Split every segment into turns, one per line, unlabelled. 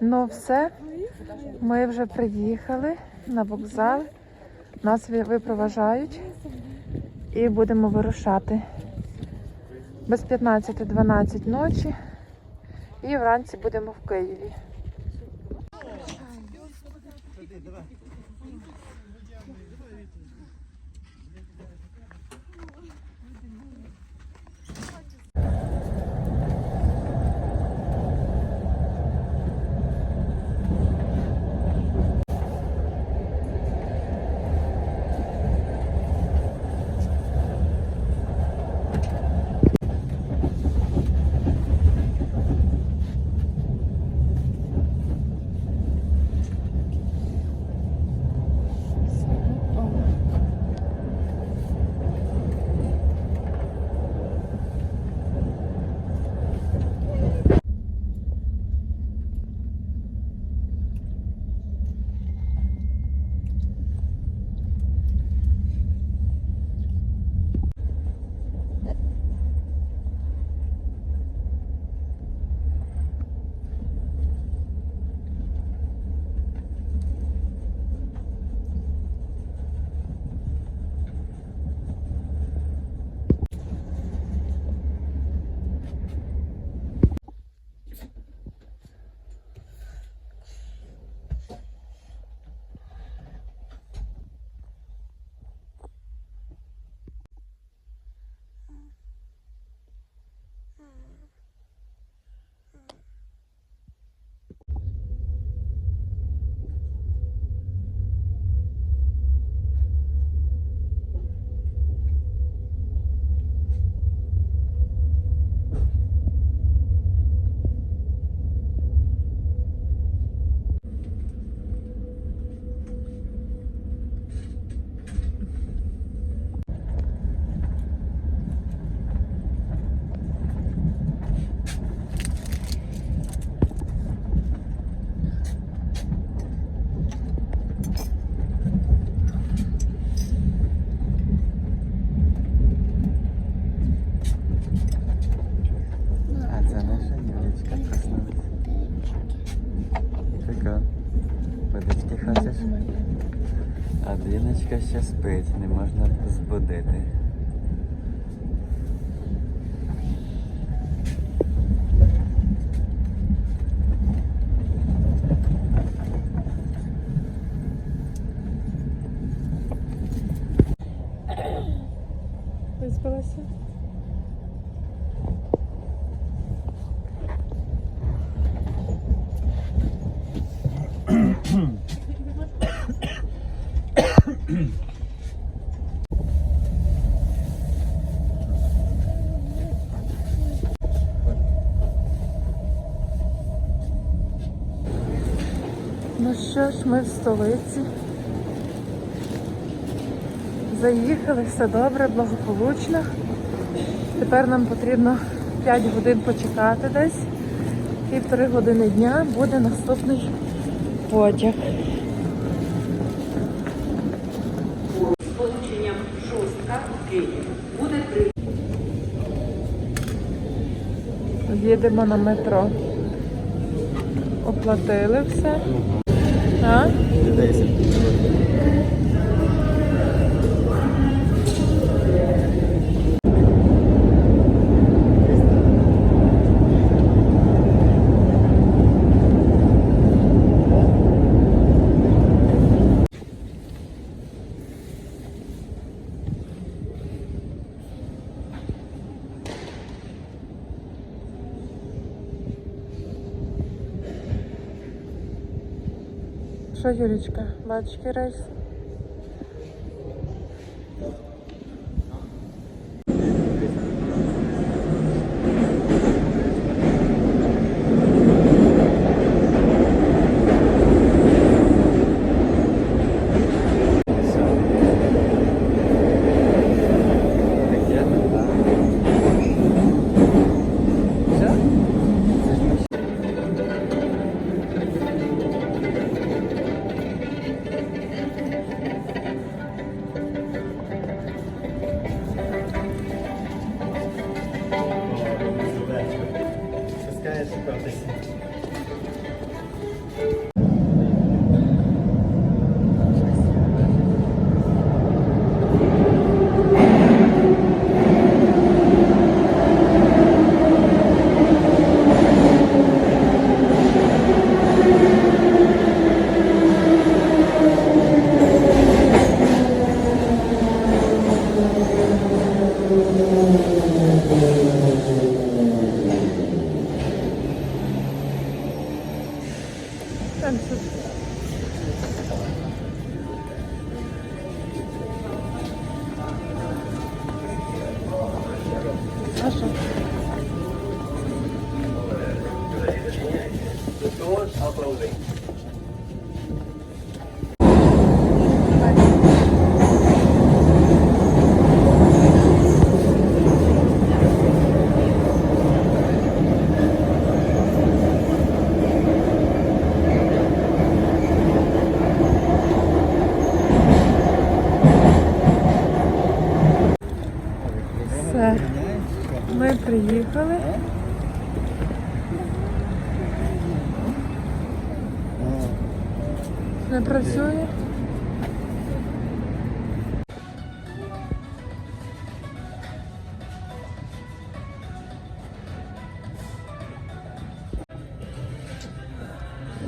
Ну все, ми вже приїхали на вокзал. Нас випроважають і будемо вирушати. Без 15-12 ночі. І вранці будемо в Києві.
Ще спить, не можна збудити.
Виспалася? Ну ж, ми в столиці. Заїхали, все добре, благополучно. Тепер нам потрібно 5 годин почекати десь. Півтори години дня буде наступний потяг.
Сполученням шостка Київ буде три.
Їдемо на метро. Оплатили все. А? Юлічка, бачиш рейс?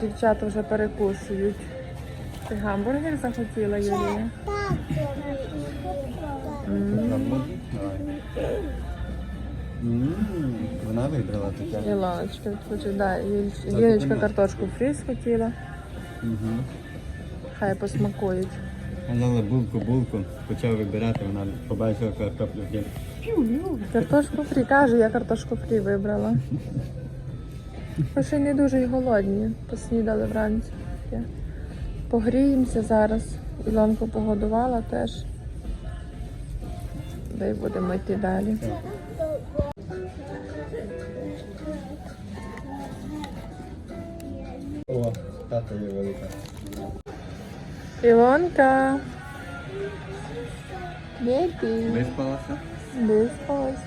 Дівчата вже перекусують. Ти гамбургер захотіла, Юлія?
Вона вибрала таке.
Да, Юль-
Так,
Юлечка картошку фрі схотіла. Хай посмакують.
Казала булку, булку, почав вибирати, вона побачила картоплю фрі.
Картошку фрі, каже, я картошку фрі вибрала. Ми ще не дуже й голодні. Поснідали вранці. Погріємося зараз. Ілонку погодувала теж. Да й будемо йти далі.
О, тата є велика.
Ілонка. Бебі.
Виспалася?
Виспалась,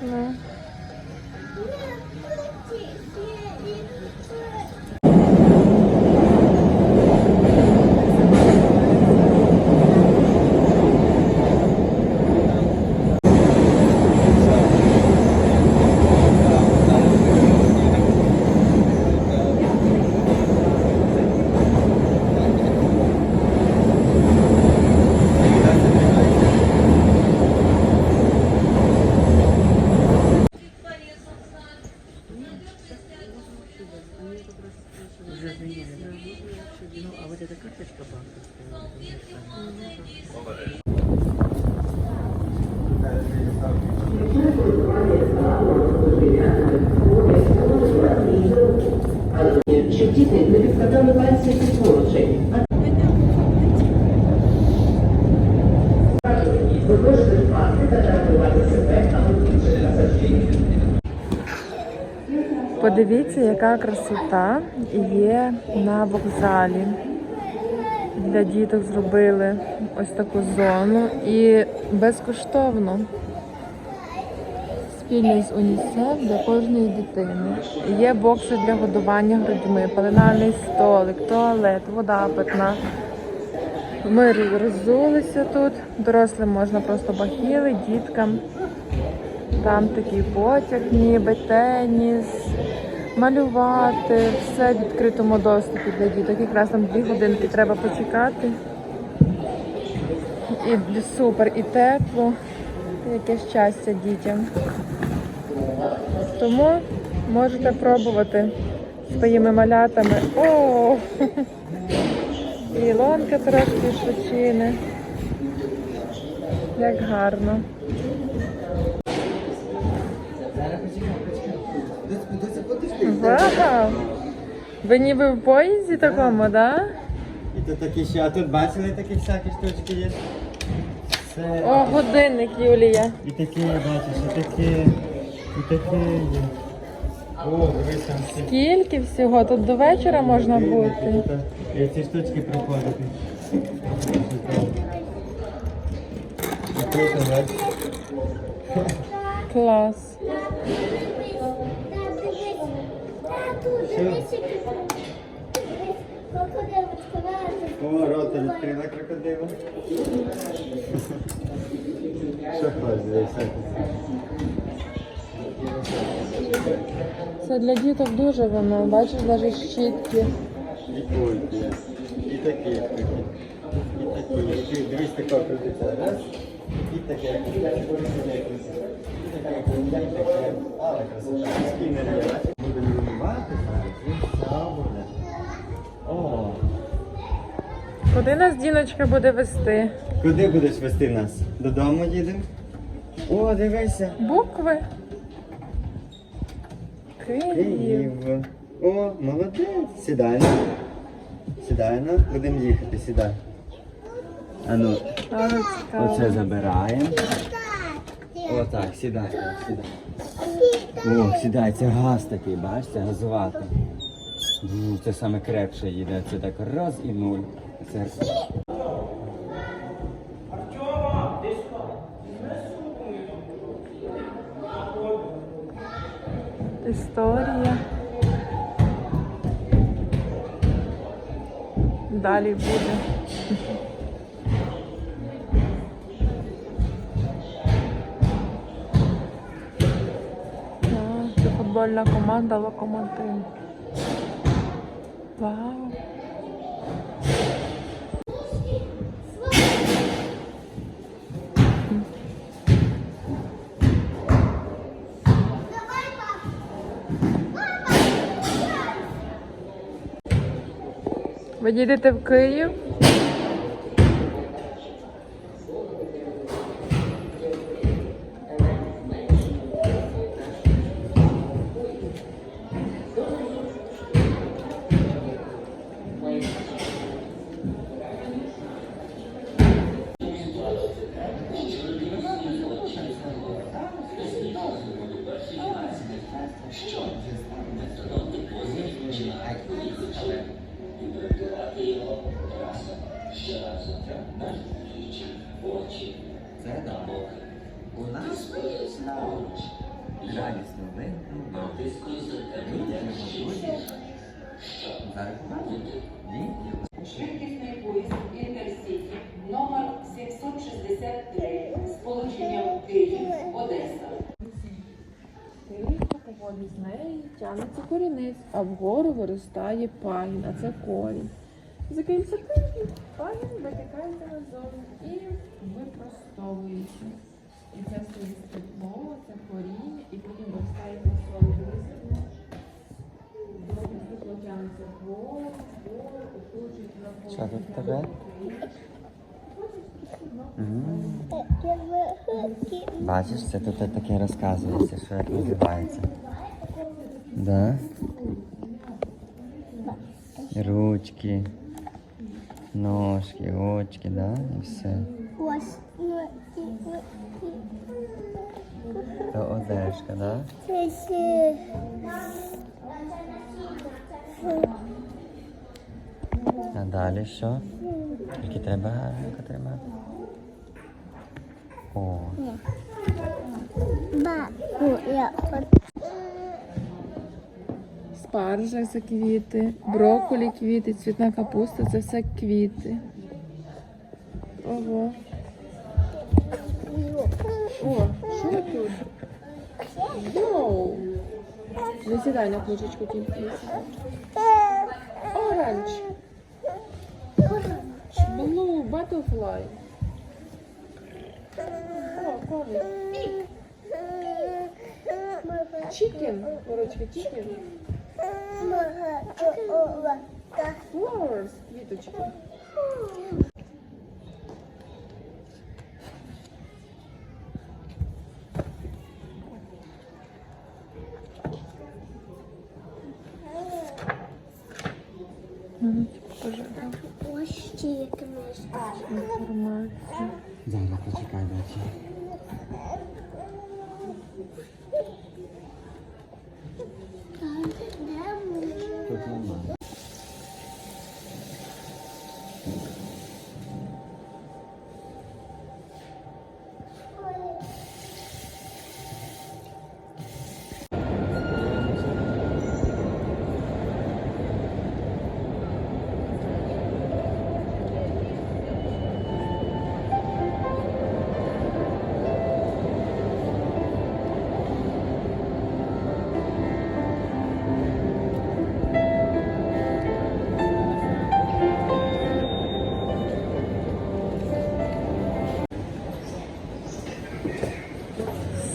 Подивіться, яка красота є на вокзалі. Для діток зробили ось таку зону і безкоштовно. Спільно з УНІСЕФ для кожної дитини. Є бокси для годування грудьми, пеленальний столик, туалет, вода питна. Ми роззулися тут. Дорослим можна просто бахіли, діткам. Там такий потяг, ніби теніс, малювати, все в відкритому доступі для діток. Якраз там дві годинки треба почекати. І супер, і тепло, яке щастя дітям. Тому можете пробувати своїми малятами. О! І Ілонка трошки відпочине. Як гарно. Вау! Ви ніби в поїзді такому, да?
І тут такі ще, а тут бачили такі всякі штучки є? Це...
О, годинник, Юлія.
І такі, бачиш, і такі, і такі є. О, дивись там всі.
Скільки всього? Тут до вечора можна бути.
І ці штучки. Круто, бачиш?
Клас.
О, рота відкрила крокодила. Що хочеш.
Це для діток дуже воно. Бачиш, навіть щітки.
І кульки. І такі, і такі. І такі. І дивись, тако крутиться. Раз. І таке. І таке. І таке. Але красота. Скінер є. І буде. О,
Куди нас Діночка буде вести?
Куди будеш вести нас? Додому їдемо? О, дивися.
Букви. Київ.
Київ. О, молодець. Сідай. Сідай, на. Будемо їхати, сідай. Ану, оце забираємо. Отак, сідай, сідай. О, сідай, це газ такий, бачиш, це газувати. Це саме крепше їде. Це так раз і нуль. Це
Історія. Далі буде. Футбольна команда Локомотив. Вау. Ви їдете в Київ?
Швидкісний поїзд Інтерсіті номер 763 з полученням Київ-Одеса.
Тихо, поволі з неї тягнеться корінець, а вгору виростає пагін, а це корінь. Закинься корінь, пагін витикається назовні і випростовується. І це стоїть стебло, це коріння, і потім виростає фасоль.
Що тут в тебе? Бачиш, це тут таке розказується, що як називається. Да? Ручки, ножки, очки, да? І все.
Ось, і, ну,
одежка, да?
це ще.
А далі що? Тільки треба гарненько тримати. О,
Ба, ну, я.
Спаржа це квіти, брокколі квіти, цвітна капуста це все квіти. Ого. О, що тут? Йоу! Не сідай на книжечку тільки. Оранж. Butterfly. О, корі. Chicken. Chicken. Flowers. Квіточки.
झाला
त्याची काय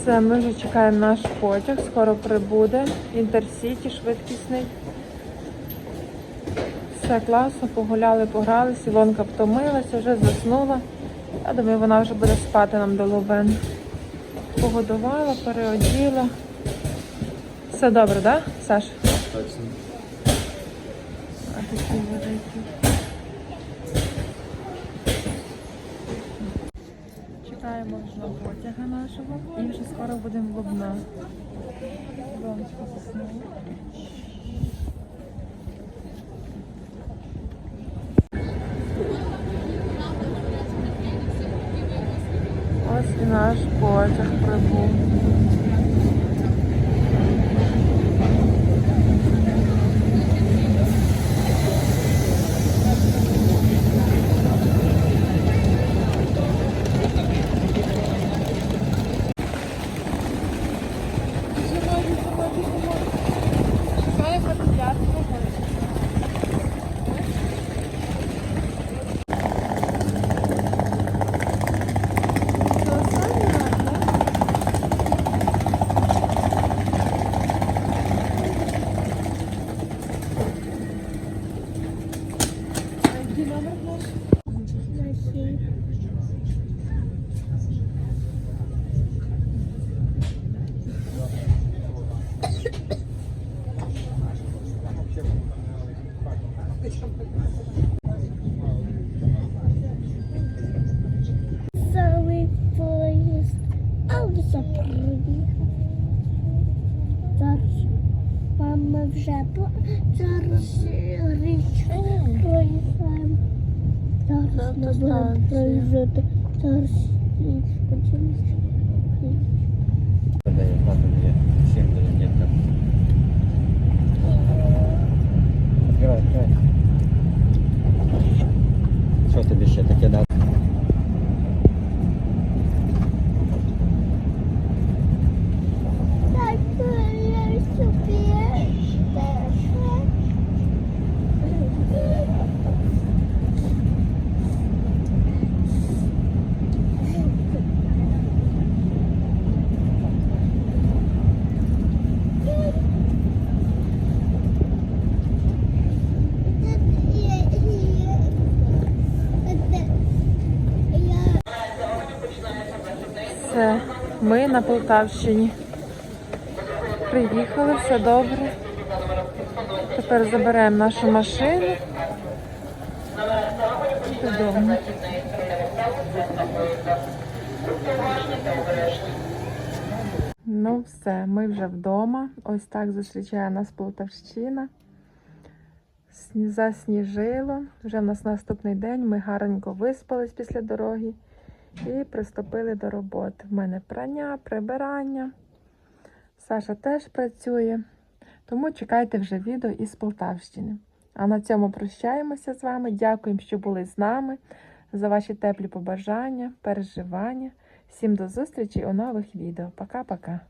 Все, ми вже чекаємо наш потяг, скоро прибуде. Інтерсіті швидкісний. Все класно, погуляли, погралися, Ілонка втомилася, вже заснула. Я думаю, вона вже буде спати нам до ловен. Погодувала, переоділа. Все добре, так, да, Саш?
Точно.
А такі великі. Чекаємо вже потяга нашого і вже скоро будемо в Лубна. Донечка заснула. Ось і наш потяг прибув.
Самий поїзд. А вже приїхав. Зараз мама вже по зараз річку проїжджаємо. Зараз ми будемо проїжджати. Зараз
дітка. Відкривай, відкривай. Що тобі ще таке дати?
Так, я собі теж.
Все, ми на Полтавщині. Приїхали, все добре. Тепер заберемо нашу машину. Додому. Ну, все, ми вже вдома. Ось так зустрічає нас Полтавщина. Засніжило. Вже в нас наступний день. Ми гарненько виспались після дороги і приступили до роботи. В мене прання, прибирання. Саша теж працює. Тому чекайте вже відео із Полтавщини. А на цьому прощаємося з вами. Дякуємо, що були з нами, за ваші теплі побажання, переживання. Всім до зустрічі у нових відео. Пока-пока.